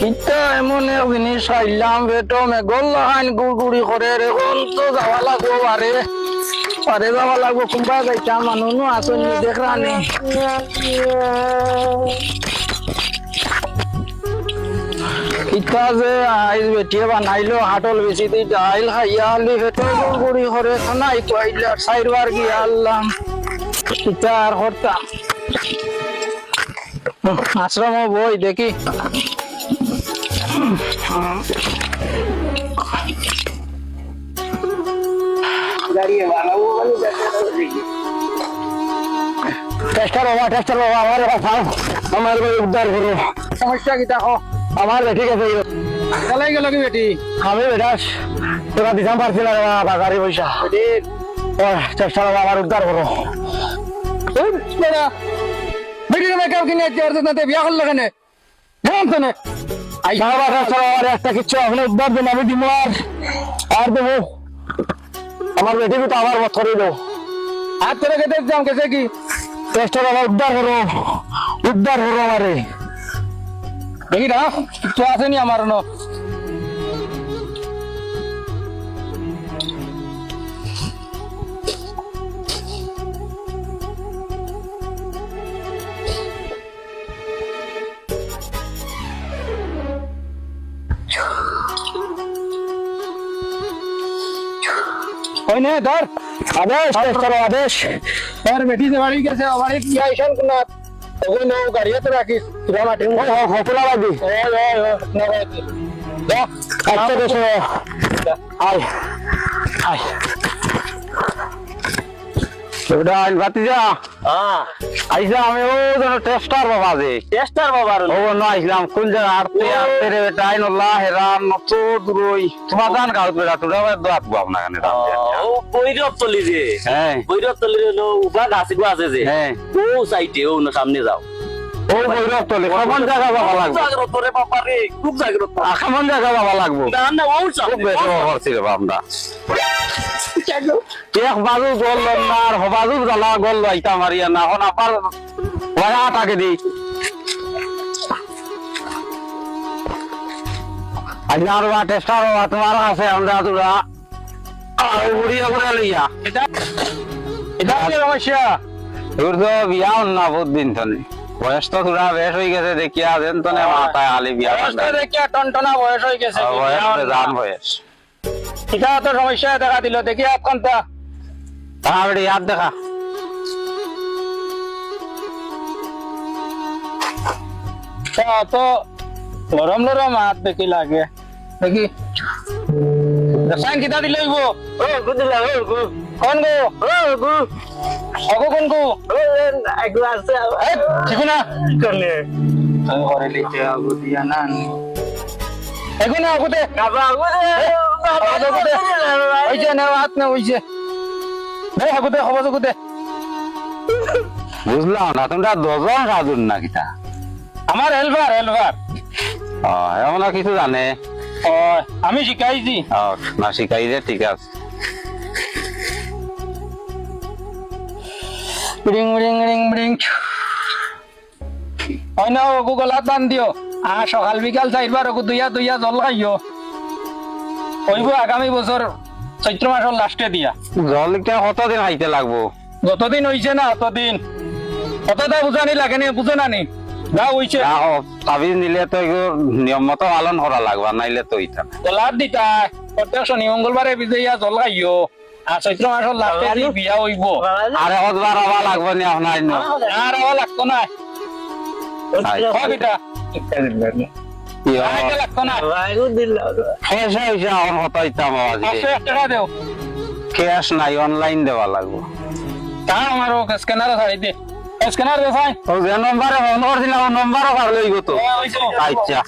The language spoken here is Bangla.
কিতা এমন এক জিনিস খাইলাম পেটো মেঘল লাগাইন গুড়গুড়ি করে রে কোন তো যাওয়া লাগবো পারে পারে যাওয়া লাগবো, কোনবা যাইতা মানুহ নো আসনি দেখরানি কিতা যে আইজ বেটিয়ে বানাইলো হাটল বেশি দি ডাইল খাইয়া আলি পেটো গুড়গুড়ি করে শোনাই কইলা সাইরবার গিয়া আল্লাম কিতা আর করতাম আশ্রম বই দেখি। টেস্টার বাবা টেস্টার বাবা আমার কথা আমার ভাই উদ্ধার করো। সমস্যা কি দেখো? আমার বেটি গেছে চলাই গেল কি বেটি? আমি বেটাস তোরা দিতাম পারছি না রে বাবা গাড়ি পয়সা ও চেষ্টা বাবা আমার উদ্ধার করো। মেকআপ কিনে আর বিয়া করল কেন? বলুন তো আই বাবা একটা কিচ্ছু আপনি উদ্ধার দিন আমি দিব আর আর দেবো। আমার বেটিকে তো আমার মত করে দেবো। হাত করে কেটে যাম কেসে কি চেষ্টা বাবা উদ্ধার করো উদ্ধার করো আমারে। দেখি না তো আসেনি আমার ন। ওই নে ধর আদেশ শেষ করো আদেশ ধর বেটি সে বাড়ি গেছে আমার কি আইসন কোনা ওই নো গাড়িতে রাখিস তুই মাটি ও হ হপলা লাগি ও ও ও না রাখি যা আচ্ছা দেশ আয় আয় ওটা আইল ভাতিজা আইসা আমি ও যেন টেস্টার বাবা যে। টেস্টার বাবার ও না আইসলাম কোন জায়গা আরতে আরতে রে বেটা আইন আল্লাহ হেরাম নত দূরই। তোমার গান গাও বেটা তোরা দোয়াত গো আপনার গানে দাম ও বৈরব তলি রে হ্যাঁ। বৈরব তলি রে নো উবা গাছি গো আছে যে। হ্যাঁ। ও সাইডে ও না সামনে যাও। ও বৈরব তলে কেমন জায়গা বাবা লাগবে। জাগ্রত রে বাবা রে খুব জাগ্রত। কেমন জায়গা বাবা লাগবো। না না ও খুব বেশি করছি রে বামদা এক বাজু গোল না হবাজু জ্বালা গোল লাইতা মারিয়া না হন আবার ওরা টাকে দি আজ বা টেস্টার বা তোমার আছে আমরা তোরা আর উড়িয়া করে লইয়া। এটা এটা কি বিয়া না বহুত দিন তনে বয়স তো তোরা বেশ হয়ে গেছে দেখিয়া দেন তো না মাথায় আলি বিয়া বয়সটা দেখিয়া টনটনা বয়স হয়ে গেছে বয়স জান বয়স। এটা তো সমস্যা দেখা দিল দেখি এখন তা তাহলে ইয়াদ দেখা। তো নরম নরম হাত দেখি লাগে। দেখি। সাইন কিতা দিলে হইব ও গুদিলা ও গু কোন গো। অগো কোন গো। ও এক আছে ঠিক না আগু দিয়া বাবা ওই যে। হাত ওই যে খবর বুঝলাম না তোমরা দজন না কিতা? আমার ও এমন কিছু জানে? আমি শিখাইছি না শিখাই দে ঠিক আছে। ব্রিং ব্রিং ব্রিং হয় না ওগু গলাত বান দিও সকাল বিকাল চাইবার ওগু দুইয়া দুইয়া জল খাইও হইব আগামী বছর চৈত্র মাসের লাস্টে দিয়া। জল একটা কতদিন আইতে লাগবো? যতদিন হইছে না ততদিন। কতটা বুঝানি লাগে নি বুঝে না নি যা হইছে আহো, তাবিজ নিলে তো নিয়ম মতো পালন করা লাগবা নাইলে তো না। গলাত দিতা প্রত্যেক শনি মঙ্গলবারে বিজয়া জল খাইও আর চৈত্র মাসের লাস্টে বিয়া হইব। আরে কতবার হবা লাগবো নি আপনার আর আবার লাগতো না। হয় বিটা। কি হলো? আইতে লাগতো না। শেষ হয়েছে আমার কত ইতাম আজকে পাঁচশো এক টাকা দেও। ক্যাশ নাই অনলাইন দেওয়া লাগবো। তা আমার ও স্ক্যানার ছাড়ি দে। স্ক্যানার দে ভাই। ও যে নম্বরে ফোন করছিলাম নম্বরও কার লইব তো। আচ্ছা।